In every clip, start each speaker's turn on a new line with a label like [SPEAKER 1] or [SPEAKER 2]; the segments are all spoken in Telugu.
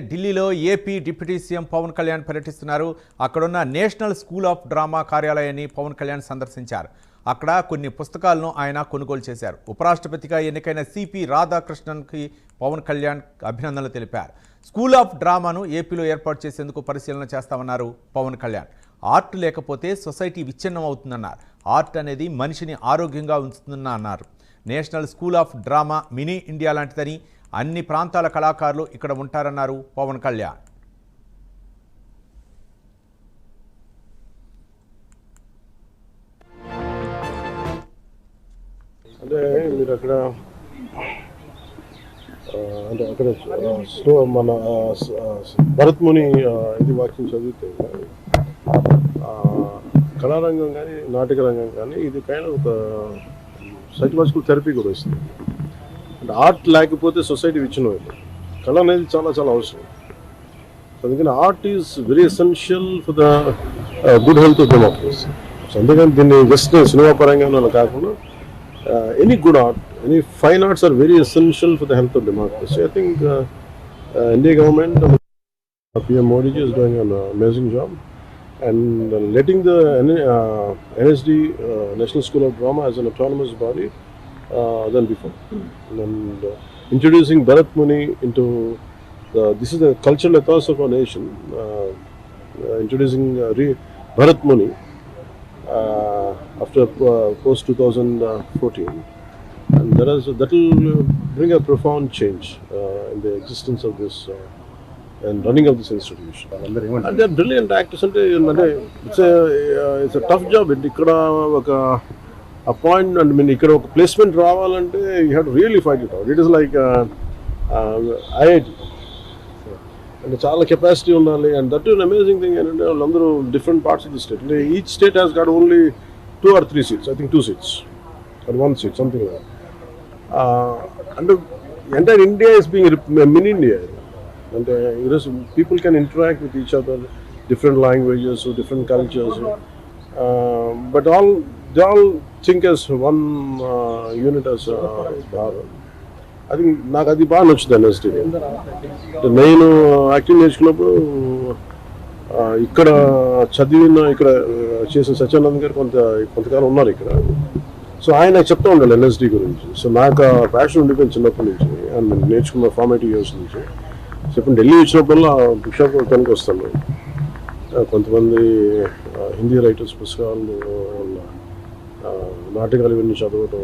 [SPEAKER 1] ఢిల్లీలో AP deputy CM Pawan Kalyan పర్యటిస్తున్నారు. అక్కడున్న నేషనల్ స్కూల్ ఆఫ్ డ్రామా కార్యాలయాన్ని పవన్ కళ్యాణ్ సందర్శించారు. అక్కడ కొన్ని పుస్తకాలను ఆయన కొనుగోలు చేశారు. ఉపరాష్ట్రపతిగా ఎన్నికైన సిపి రాధాకృష్ణన్కి పవన్ కళ్యాణ్ అభినందనలు తెలిపారు. స్కూల్ ఆఫ్ డ్రామాను ఏపీలో ఏర్పాటు చేసేందుకు పరిశీలన చేస్తామన్నారు పవన్ కళ్యాణ్. ఆర్ట్ లేకపోతే సొసైటీ విచ్ఛిన్నం అవుతుందన్నారు. ఆర్ట్ అనేది మనిషిని ఆరోగ్యంగా ఉంచుతుందని అన్నారు national school of drama mini India లాంటిదని అన్ని ప్రాంతాల కళాకారులు ఇక్కడ ఉంటారన్నారు పవన్ కళ్యాణ్.
[SPEAKER 2] అంటే మీరు అక్కడ అంటే అక్కడ స్లో మన భరత్ముని భరత్ ముని ఇది వాక్యం చదివితే కళారంగం కానీ నాటక రంగం కానీ ఇది కైండ్ ఒక సైకలాజికల్ థెరపీ కూడా ఇస్తుంది. ఆర్ట్ లేకపోతే సొసైటీ విచ్చిన అయిపోతుంది. కళ అనేది చాలా చాలా అవసరం. అందుకని art is very essential for the good health of democracy so అందుకని దీన్ని జస్ట్ సినిమా పరంగా కాకుండా any good art any fine arts are very essential for the health of democracy I think India government PM Modiji is doing an amazing job job. And uh, letting the N- uh, NSD uh, National School of Drama as an autonomous body than before. And uh, introducing Bharat Muni into the, this is the cultural ethos of our nation. Uh, uh, introducing uh, re- Bharat Muni uh, after uh, post 2014. And that is that will bring a profound change uh, in the existence of this uh, and running of this institution. And they're brilliant actors అంటే అంటే ఇట్స్ ఇట్స్ టఫ్ జాబ్ అండి ఇక్కడ ఒక అపాయింట్మెంట్ అండ్ మీన్ ఇక్కడ ఒక ప్లేస్మెంట్ రావాలంటే you have really fight it out. It is like IIT. అంటే చాలా కెపాసిటీ ఉండాలి. And that is amazing thing ఏంటంటే వాళ్ళందరూ different parts of the state. అంటే each state has got only two or three seats I think two seats or one seat something అంటే entire India is being mini India. అంటే ఈరోజు people can interact with each other different languages different cultures. But all జాల్ all think as one unit as అది నాకు అది బాగా నచ్చుతుంది ఎన్ఎస్టీ నేను యాక్టింగ్ నేర్చుకున్నప్పుడు ఇక్కడ చదివిన ఇక్కడ చేసిన సత్యానంద్ గారు కొంత కొంతకాలం ఉన్నారు ఇక్కడ సో ఆయన చెప్తా ఉండాలి ఎన్ఎస్డి గురించి సో నాకు ఆ ప్యాషన్ ఉండిపోయింది చిన్నప్పటి నుంచి అండ్ నేను నేర్చుకున్న ఫార్మేటివ్ ఇయర్స్ నుంచి చెప్పండి ఢిల్లీ వచ్చినప్పుడల్లా బుక్ షాప్ కొనుక్కి వస్తాను కొంతమంది హిందీ రైటర్స్ పుస్తకాలు వాళ్ళ నాటకాలు ఇవన్నీ చదవటం.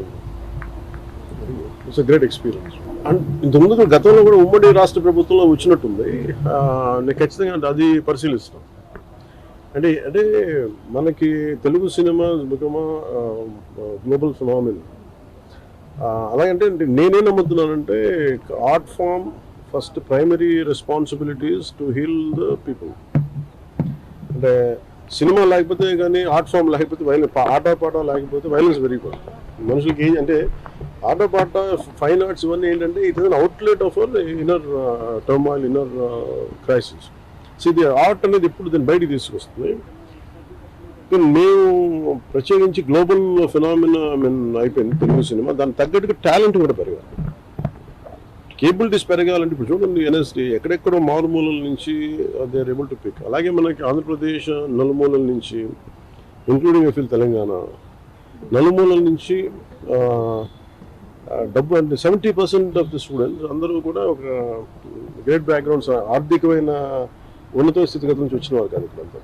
[SPEAKER 2] ఇట్స్ గ్రేట్ ఎక్స్పీరియన్స్ అండ్ ఇంతకుముందు గతంలో కూడా ఉమ్మడి రాష్ట్ర ప్రభుత్వంలో వచ్చినట్టుంది. నేను ఖచ్చితంగా అంటే అది పరిశీలిస్తాను అంటే అంటే మనకి Telugu cinema become global phenomenon. అలాగంటే నేనే నమ్ముతున్నానంటే art form first primary responsibilities to heal the people. అంటే సినిమా లేకపోతే కానీ ఆర్ట్ ఫామ్ లేకపోతే వైలెన్స్ ఆట పాట లేకపోతే వైలెన్స్ పెరిగిపోతుంది మనుషులకి ఏం అంటే ఆట పాట ఫైన్ ఆర్ట్స్ ఇవన్నీ ఏంటంటే it is an outlet of inner turmoil inner crisis so ఇది ఆర్ట్ అనేది ఇప్పుడు దీన్ని బయటికి తీసుకొస్తుంది. మేము ప్రత్యేకించి గ్లోబల్ ఫినామినా మీన్ అయిపోయింది తెలుగు సినిమా. దానికి తగ్గట్టుగా టాలెంట్ కూడా పెరగాలి కేబిలిటీస్ పెరగాలంటే ఇప్పుడు చూడండి ఎన్ఎస్డి ఎక్కడెక్కడో మారుమూలల నుంచి they are able to pick. అలాగే మనకి ఆంధ్రప్రదేశ్ నలుమూలల నుంచి ఇంక్లూడింగ్ ఎఫిల్ తెలంగాణ నలుమూలల నుంచి డబ్బు అంటే seventy percent of the students అందరూ కూడా ఒక గ్రేట్ బ్యాక్గ్రౌండ్స్ ఆర్థికమైన ఉన్నత స్థితిగతి నుంచి వచ్చిన వారు కానీ ఇక్కడంతా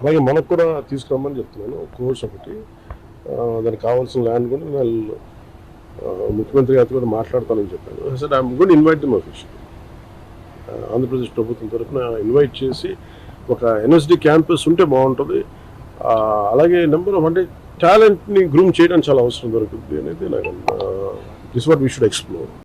[SPEAKER 2] అలాగే మనకు కూడా తీసుకురమ్మని చెప్తున్నాను. కోర్స్ ఒకటి దానికి కావాల్సిన ల్యాండ్ కూడా వాళ్ళు ముఖ్యమంత్రి గారితో కూడా మాట్లాడతానని చెప్పాను. Sir I'm good invite them official Andhra Pradesh ప్రభుత్వం తరఫున ఇన్వైట్ చేసి ఒక ఎన్ఎస్డి క్యాంపస్ ఉంటే బాగుంటుంది. అలాగే నెంబర్ ఆఫ్ అంటే టాలెంట్ని గ్రూమ్ చేయడానికి చాలా అవసరం దొరుకుతుంది అనేది నాకు this what we should explore